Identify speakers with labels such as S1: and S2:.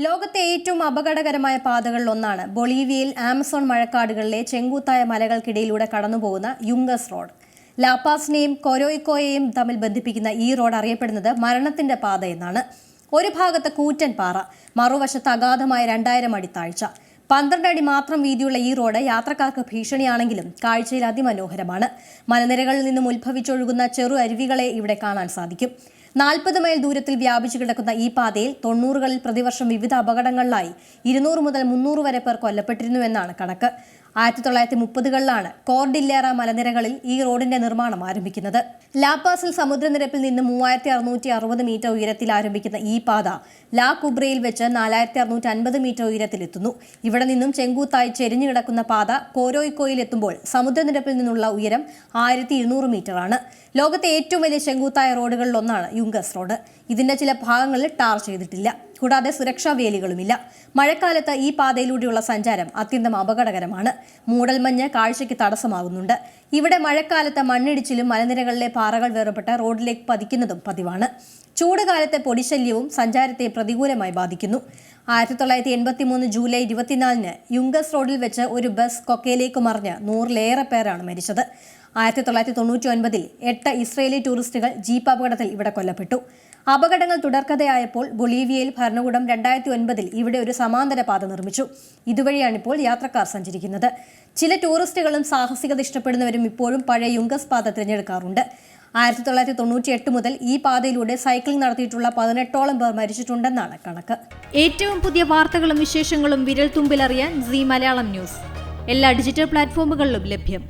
S1: ലോകത്തെ ഏറ്റവും അപകടകരമായ പാതകളിൽ ഒന്നാണ് ബൊളീവിയയിൽ ആമസോൺ മഴക്കാടുകളിലെ ചെങ്കൂത്തായ മലകൾക്കിടയിലൂടെ കടന്നുപോകുന്ന യുങ്കസ് റോഡ്. ലാപ്പാസിനെയും കൊരോയിക്കോയെയും തമ്മിൽ ബന്ധിപ്പിക്കുന്ന ഈ റോഡ് അറിയപ്പെടുന്നത് മരണത്തിന്റെ പാത എന്നാണ്. ഒരു ഭാഗത്ത് കൂറ്റൻ പാറ മറുവശത്ത് അഗാധമായ രണ്ടായിരം അടി താഴ്ച. പന്ത്രണ്ട് അടി മാത്രം വീതിയുള്ള ഈ റോഡ് യാത്രക്കാർക്ക് ഭീഷണിയാണെങ്കിലും കാഴ്ചയിൽ അതിമനോഹരമാണ്. മലനിരകളിൽ നിന്നും ഉത്ഭവിച്ചൊഴുകുന്ന ചെറു അരുവികളെ ഇവിടെ കാണാൻ സാധിക്കും. നാൽപ്പത് മൈൽ ദൂരത്തിൽ വ്യാപിച്ചു കിടക്കുന്ന ഈ പാതയിൽ തൊണ്ണൂറുകളിൽ പ്രതിവർഷം വിവിധ അപകടങ്ങളിലായി. ഇരുന്നൂറ് മുതൽ മുന്നൂറ് വരെ പേർ കൊല്ലപ്പെട്ടിരുന്നുവെന്നാണ് കണക്ക്. ആയിരത്തി തൊള്ളായിരത്തി മുപ്പതുകളിലാണ് കോർഡില്ലേറ മലനിരകളിൽ ഈ റോഡിന്റെ നിർമ്മാണം ആരംഭിക്കുന്നത്. ലാപ്പാസിൽ സമുദ്രനിരപ്പിൽ നിന്ന് മൂവായിരത്തി അറുന്നൂറ്റി അറുപത് മീറ്റർ ഉയരത്തിൽ ആരംഭിക്കുന്ന ഈ പാത ലാ കുബ്രയിൽ വെച്ച് നാലായിരത്തി അറുന്നൂറ്റി അൻപത് മീറ്റർ ഉയരത്തിലെത്തുന്നു. ഇവിടെ നിന്നും ചെങ്കൂത്തായി ചെരിഞ്ഞു കിടക്കുന്ന പാത കോരോയിക്കോയിൽ എത്തുമ്പോൾ സമുദ്രനിരപ്പിൽ നിന്നുള്ള ഉയരം ആയിരത്തി ഇരുന്നൂറ് ആണ്. ലോകത്തെ ഏറ്റവും വലിയ ചെങ്കൂത്തായ റോഡുകളിൽ ഒന്നാണ് യുങ്കസ് റോഡ്. ഇതിന്റെ ചില ഭാഗങ്ങളിൽ ടാർ ചെയ്തിട്ടില്ല. കൂടാതെ സുരക്ഷാ വേലികളുമില്ല. മഴക്കാലത്ത് ഈ പാതയിലൂടെയുള്ള സഞ്ചാരം അത്യന്തം അപകടകരമാണ്. മൂടൽമഞ്ഞ് കാഴ്ചയ്ക്ക് തടസ്സമാകുന്നുണ്ട്. ഇവിടെ മഴക്കാലത്ത് മണ്ണിടിച്ചിലും മലനിരകളിലെ പാറകൾ വേർപെട്ട് റോഡിലേക്ക് പതിക്കുന്നതും പതിവാണ്. ചൂടുകാലത്തെ പൊടിശല്യവും സഞ്ചാരത്തെ പ്രതികൂലമായി ബാധിക്കുന്നു. ആയിരത്തി തൊള്ളായിരത്തി എൺപത്തി മൂന്ന് ജൂലൈ ഇരുപത്തിനാലിന് യുങ്കസ് റോഡിൽ വെച്ച് ഒരു ബസ് കൊക്കയിലേക്ക് മറിഞ്ഞ് നൂറിലേറെ പേരാണ് മരിച്ചത്. ആയിരത്തി തൊള്ളായിരത്തി തൊണ്ണൂറ്റി ഒൻപതിൽ എട്ട് ഇസ്രയേലി ടൂറിസ്റ്റുകൾ ജീപ്പ് അപകടത്തിൽ ഇവിടെ കൊല്ലപ്പെട്ടു. അപകടങ്ങൾ തുടർക്കഥയായപ്പോൾ ബൊളീവിയയിൽ ഭരണകൂടം രണ്ടായിരത്തി ഒൻപതിൽ ഇവിടെ ഒരു സമാന്തര പാത നിർമ്മിച്ചു. ഇതുവഴിയാണിപ്പോൾ യാത്രക്കാർ സഞ്ചരിക്കുന്നത്. ചില ടൂറിസ്റ്റുകളും സാഹസികത ഇഷ്ടപ്പെടുന്നവരും ഇപ്പോഴും പഴയ യുങ്കസ് പാത തിരഞ്ഞെടുക്കാറുണ്ട്. ആയിരത്തി തൊള്ളായിരത്തി തൊണ്ണൂറ്റി എട്ട് മുതൽ ഈ പാതയിലൂടെ സൈക്ലിംഗ് നടത്തിയിട്ടുള്ള പതിനെട്ടോളം പേർ മരിച്ചിട്ടുണ്ടെന്നാണ് കണക്ക്.
S2: ഏറ്റവും പുതിയ വാർത്തകളും വിശേഷങ്ങളും വിരൽ തുമ്പിലറിയാൻ സി മലയാളം ന്യൂസ്. എല്ലാ ഡിജിറ്റൽ പ്ലാറ്റ്ഫോമുകളിലും ലഭ്യം.